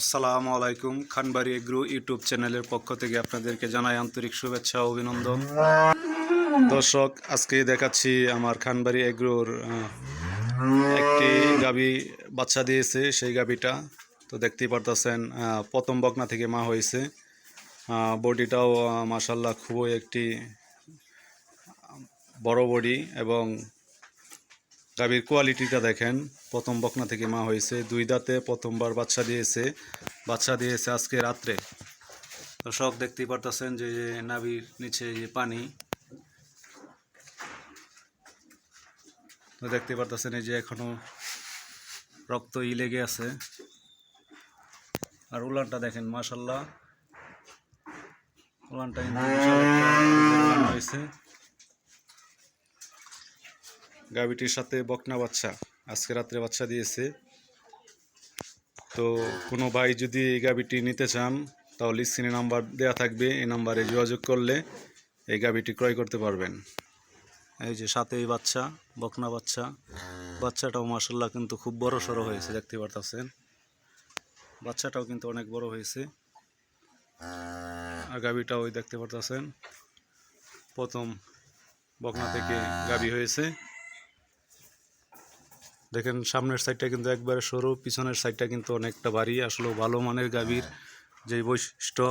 আসসালামু আলাইকুম, Khanbari agro YouTube চ্যানেলের পক্ষ থেকে আপনাদেরকে জানাই আন্তরিক শুভেচ্ছা অভিনন্দন। দর্শক, আজকে দেখাচ্ছি আমার খানবাড়ি এগ্রোর একটি গাবি বাচ্চা দিয়েছে, সেই গাবিটা। তো দেখতেই পারতেছেন প্রথম বকনা থেকে মা হয়েছে। বডিটাও মাসাল্লাহ খুবই একটি বড় বডি এবং গাভীর কোয়ালিটিটা দেখেন। প্রথম বকনা থেকে মা হয়েছে, দুই দাঁতে প্রথমবার বাচ্চা দিয়েছে বাচ্চা দিয়েছে আজকে রাত্রে। দর্শক দেখতেই পারতেছেন যে নাভির নিচে যে পানি দেখতে পারতেছেন এই যে এখনও রক্ত ই লেগে আছে। আর উলানটা দেখেন মাশাল্লাহ উলানটা হয়েছে। গাভিটির সাথে বকনা বাচ্চা আজকে রাত্রে বাচ্চা দিয়েছে। তো কোনো ভাই যদি এই গাভিটি নিতে চান, তাহলে স্ক্রিনে নাম্বার দেওয়া থাকবে, এই নাম্বারে যোগাযোগ করলে এই গাভিটি ক্রয় করতে পারবেন। এই যে সাথে এই বাচ্চা, বকনা বাচ্চা। বাচ্চাটাও মাসাল্লাহ কিন্তু খুব বড় সড়ো হয়েছে, দেখতে পারতেছেন। বাচ্চাটাও কিন্তু অনেক বড় হয়েছে। আর গাভিটাও দেখতে পারতেছেন। প্রথম বকনা থেকে গাভি হয়েছে। দেখেন সামনের সাইডটা কিন্তু একবারে সরু, পিছনের সাইডটা কিন্তু অনেকটা ভারী, আসলে ভালো মানের গাভীর যে বৈশিষ্ট্য,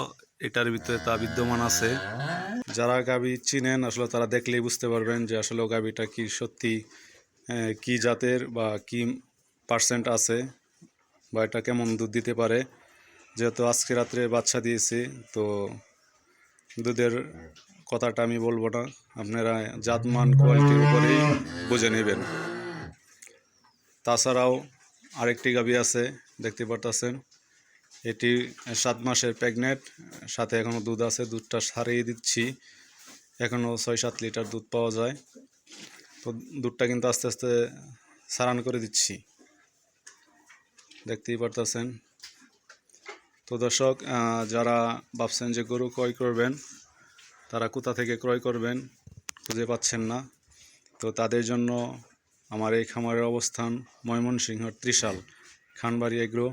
এটার ভিতরে তা বিদ্যমান আছে। যারা গাভী চিনেন, আসলে তারা দেখলেই বুঝতে পারবেন যে আসলে গাভীটা কি সত্যি কি জাতের বা কি পার্সেন্ট আছে বা এটা কেমন দুধ দিতে পারে। যেহেতু আজকে রাত্রে বাচ্চা দিয়েছে, তো দুধের কথাটা আমি বলব না। আপনারা জাতমান কোয়ালিটির উপরেই বুঝে নেবেন। তাছাড়াও আরেকটি গাভী আছে, দেখতে পারতেছেন। এটি সাত মাসের প্রেগনেন্ট, সাথে এখনও দুধ আছে, দুধটা সারিয়ে দিচ্ছি। এখনও ছয় সাত লিটার দুধ পাওয়া যায়। তো দুধটা কিন্তু আস্তে আস্তে সারান করে দিচ্ছি। দেখতেই পারতেছেন। তো দর্শক যারা ভাবছেন যে গরু ক্রয় করবেন, তারা কোথা থেকে ক্রয় করবেন খুঁজে পাচ্ছেন না। তো তাদের জন্য আমার এই খামারের অবস্থান ময়মনসিংহ, ত্রিশাল, খানবাড়ি এগ্রো।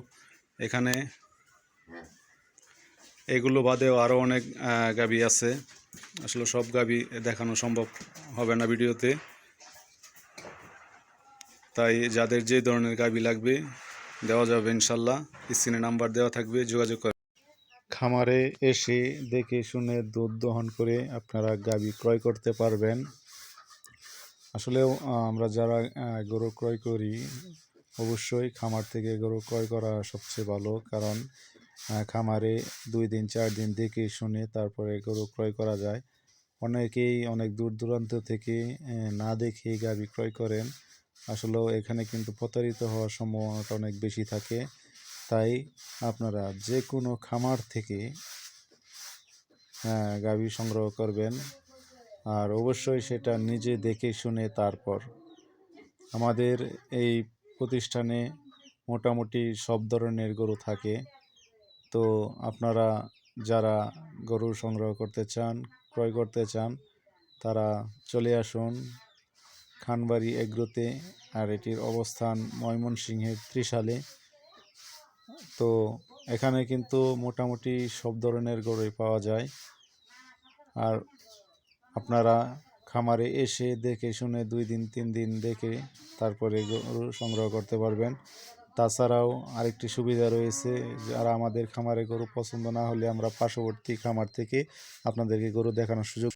এখানে এগুলো বাদেও আরও অনেক গাবি আছে। আসলে সব গাবি দেখানো সম্ভব হবে না ভিডিওতে। তাই যাদের যে ধরনের গাবি লাগবে, দেওয়া যাবে ইনশাল্লাহ। স্ক্রিনে নাম্বার দেওয়া থাকবে, যোগাযোগ করে। খামারে এসে দেখে শুনে দুধ দহন করে আপনারা গাবি ক্রয় করতে পারবেন। আসলেও আমরা যারা গরু ক্রয় করি, অবশ্যই খামার থেকে গরু ক্রয় করা সবচেয়ে ভালো। কারণ খামারে দুই দিন, চার দিন দেখে শুনে তারপরে গরু ক্রয় করা যায়। অনেকেই অনেক দূর দূরান্ত থেকে না দেখে গাভী ক্রয় করেন। আসলেও এখানে কিন্তু প্রতারিত হওয়ার সম্ভাবনাটা অনেক বেশি থাকে। তাই আপনারা যে কোনো খামার থেকে গাভী সংগ্রহ করবেন। আর অবশ্যই সেটা নিজে দেখে শুনে তারপর। আমাদের এই প্রতিষ্ঠানে মোটামুটি সব ধরনের গরু থাকে। তো আপনারা যারা গরু সংগ্রহ করতে চান, ক্রয় করতে চান, তারা চলে আসুন খানবাড়ি এগ্রোতে। আর এটির অবস্থান ময়মনসিংহের ত্রিশালে। তো এখানে কিন্তু মোটামুটি সব ধরনের গরুই পাওয়া যায়। আর আপনারা খামারে এসে দেখে শুনে দুই দিন, তিন দিন দেখে তারপরে গরু সংগ্রহ করতে পারবেন। তাছাড়াও আরেকটি সুবিধা রয়েছে, যারা আমাদের খামারে গরু পছন্দ না হলে আমরা পার্শ্ববর্তী খামার থেকে আপনাদেরকে গরু দেখানোর সুযোগ